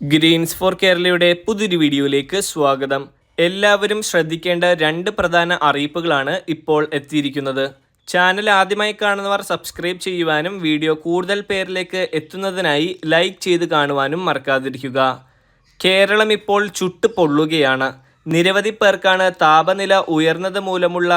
Green's four കേരളയുടെ പുതിയൊരു വീഡിയോയിലേക്ക് സ്വാഗതം. എല്ലാവരും ശ്രദ്ധിക്കേണ്ട രണ്ട് പ്രധാന അറിയിപ്പുകളാണ് ഇപ്പോൾ എത്തിയിരിക്കുന്നത്. ചാനൽ ആദ്യമായി കാണുന്നവർ സബ്സ്ക്രൈബ് ചെയ്യുവാനും വീഡിയോ കൂടുതൽ പേരിലേക്ക് എത്തുന്നതിനായി ലൈക്ക് ചെയ്ത് കാണുവാനും മറക്കാതിരിക്കുക. കേരളം ഇപ്പോൾ ചുട്ടുപൊള്ളുകയാണ്. നിരവധി പേർക്കാണ് താപനില ഉയർന്നത് മൂലമുള്ള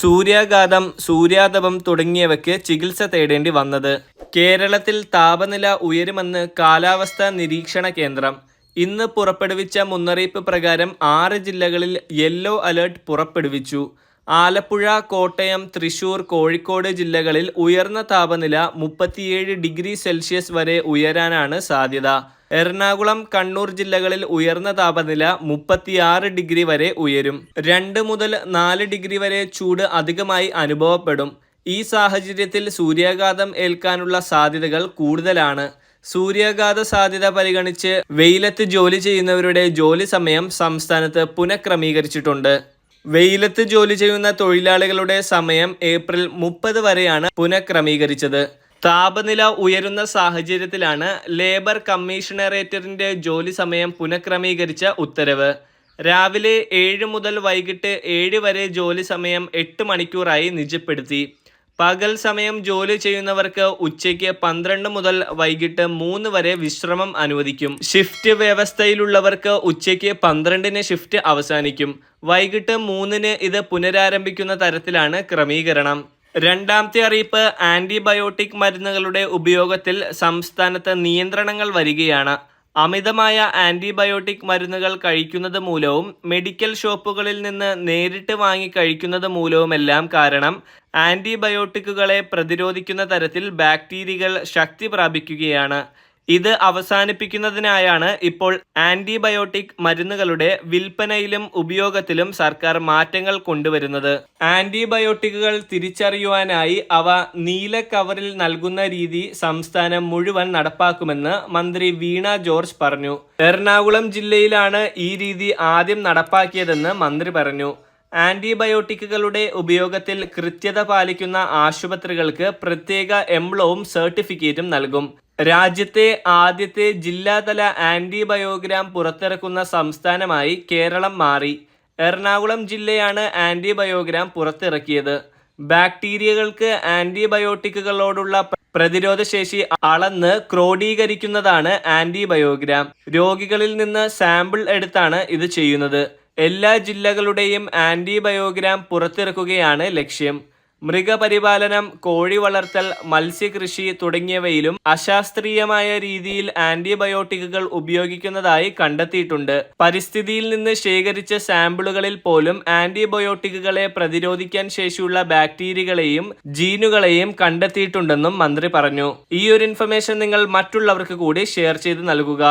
സൂര്യാഘാതം സൂര്യാതപം തുടങ്ങിയവയ്ക്ക് ചികിത്സ തേടേണ്ടി വന്നത്. കേരളത്തിൽ താപനില ഉയരുമെന്ന് കാലാവസ്ഥാ നിരീക്ഷണ കേന്ദ്രം. ഇന്ന് പുറപ്പെടുവിച്ച മുന്നറിയിപ്പ് പ്രകാരം ആറ് ജില്ലകളിൽ യെല്ലോ അലേർട്ട് പുറപ്പെടുവിച്ചു. ആലപ്പുഴ കോട്ടയം തൃശൂർ കോഴിക്കോട് ജില്ലകളിൽ ഉയർന്ന താപനില മുപ്പത്തിയേഴ് ഡിഗ്രി സെൽഷ്യസ് വരെ ഉയരാനാണ് സാധ്യത. എറണാകുളം കണ്ണൂർ ജില്ലകളിൽ ഉയർന്ന താപനില മുപ്പത്തിയാറ് ഡിഗ്രി വരെ ഉയരും. രണ്ട് മുതൽ നാല് ഡിഗ്രി വരെ ചൂട് അധികമായി അനുഭവപ്പെടും. ഈ സാഹചര്യത്തിൽ സൂര്യാഘാതം ഏൽക്കാനുള്ള സാധ്യതകൾ കൂടുതലാണ്. സൂര്യാഘാത സാധ്യത പരിഗണിച്ച് വെയിലത്ത് ജോലി ചെയ്യുന്നവരുടെ ജോലി സമയം സംസ്ഥാനത്ത് പുനഃക്രമീകരിച്ചിട്ടുണ്ട്. വെയിലത്ത് ജോലി ചെയ്യുന്ന തൊഴിലാളികളുടെ സമയം ഏപ്രിൽ മുപ്പത് വരെയാണ് പുനഃക്രമീകരിച്ചത്. താപനില ഉയരുന്ന സാഹചര്യത്തിലാണ് ലേബർ കമ്മീഷണറേറ്ററിന്റെ ജോലി സമയം പുനഃക്രമീകരിച്ച ഉത്തരവ്. രാവിലെ ഏഴ് മുതൽ വൈകിട്ട് ഏഴ് വരെ ജോലി സമയം എട്ട് മണിക്കൂറായി നിജപ്പെടുത്തി. പകൽ സമയം ജോലി ചെയ്യുന്നവർക്ക് ഉച്ചയ്ക്ക് പന്ത്രണ്ട് മുതൽ വൈകിട്ട് മൂന്ന് വരെ വിശ്രമം അനുവദിക്കും. ഷിഫ്റ്റ് വ്യവസ്ഥയിലുള്ളവർക്ക് ഉച്ചയ്ക്ക് പന്ത്രണ്ടിന് ഷിഫ്റ്റ് അവസാനിക്കും. വൈകിട്ട് മൂന്നിന് ഇത് പുനരാരംഭിക്കുന്ന തരത്തിലാണ് ക്രമീകരണം. രണ്ടാമത്തെ അറിയിപ്പ് ആന്റിബയോട്ടിക് മരുന്നുകളുടെ ഉപയോഗത്തിൽ സംസ്ഥാനത്ത് നിയന്ത്രണങ്ങൾ വരികയാണ്. അമിതമായ ആന്റിബയോട്ടിക് മരുന്നുകൾ കഴിക്കുന്നത് മൂലവും മെഡിക്കൽ ഷോപ്പുകളിൽ നിന്ന് നേരിട്ട് വാങ്ങി കഴിക്കുന്നത് മൂലവുമെല്ലാം കാരണം ആന്റിബയോട്ടിക്കുകളെ പ്രതിരോധിക്കുന്ന തരത്തിൽ ബാക്ടീരിയകൾ ശക്തി പ്രാപിക്കുകയാണ്. ഇത് അവസാനിപ്പിക്കുന്നതിനായാണ് ഇപ്പോൾ ആന്റിബയോട്ടിക് മരുന്നുകളുടെ വിൽപ്പനയിലും ഉപയോഗത്തിലും സർക്കാർ മാറ്റങ്ങൾ കൊണ്ടുവരുന്നത്. ആന്റിബയോട്ടിക്കുകൾ തിരിച്ചറിയുവാനായി അവ നീല കവറിൽ നൽകുന്ന രീതി സംസ്ഥാനം മുഴുവൻ നടപ്പാക്കുമെന്ന് മന്ത്രി വീണ ജോർജ് പറഞ്ഞു. എറണാകുളം ജില്ലയിലാണ് ഈ രീതി ആദ്യം നടപ്പാക്കിയതെന്ന് മന്ത്രി പറഞ്ഞു. ആന്റിബയോട്ടിക്കുകളുടെ ഉപയോഗത്തിൽ കൃത്യത പാലിക്കുന്ന ആശുപത്രികൾക്ക് പ്രത്യേക എംബ്ലവും സർട്ടിഫിക്കറ്റും നൽകും. രാജ്യത്തെ ആദ്യത്തെ ജില്ലാതല ആന്റിബയോഗ്രാം പുറത്തിറക്കുന്ന സംസ്ഥാനമായി കേരളം മാറി. എറണാകുളം ജില്ലയാണ് ആന്റിബയോഗ്രാം പുറത്തിറക്കിയത്. ബാക്ടീരിയകൾക്ക് ആന്റിബയോട്ടിക്കുകളോടുള്ള പ്രതിരോധശേഷി അളന്ന് ക്രോഡീകരിക്കുന്നതാണ് ആന്റിബയോഗ്രാം. രോഗികളിൽ നിന്ന് സാമ്പിൾ എടുത്താണ് ഇത് ചെയ്യുന്നത്. എല്ലാ ജില്ലകളുടെയും ആന്റിബയോഗ്രാം പുറത്തിറക്കുകയാണ് ലക്ഷ്യം. മൃഗപരിപാലനം കോഴി വളർത്തൽ മത്സ്യകൃഷി തുടങ്ങിയവയിലും അശാസ്ത്രീയമായ രീതിയിൽ ആന്റിബയോട്ടിക്കുകൾ ഉപയോഗിക്കുന്നതായി കണ്ടെത്തിയിട്ടുണ്ട്. പരിസ്ഥിതിയിൽ നിന്ന് ശേഖരിച്ച സാമ്പിളുകളിൽ പോലും ആന്റിബയോട്ടിക്കുകളെ പ്രതിരോധിക്കാൻ ശേഷിയുള്ള ബാക്ടീരിയകളെയും ജീനുകളെയും കണ്ടെത്തിയിട്ടുണ്ടെന്നും മന്ത്രി പറഞ്ഞു. ഈ ഒരു ഇൻഫർമേഷൻ നിങ്ങൾ മറ്റുള്ളവർക്ക് കൂടി ഷെയർ ചെയ്ത് നൽകുക.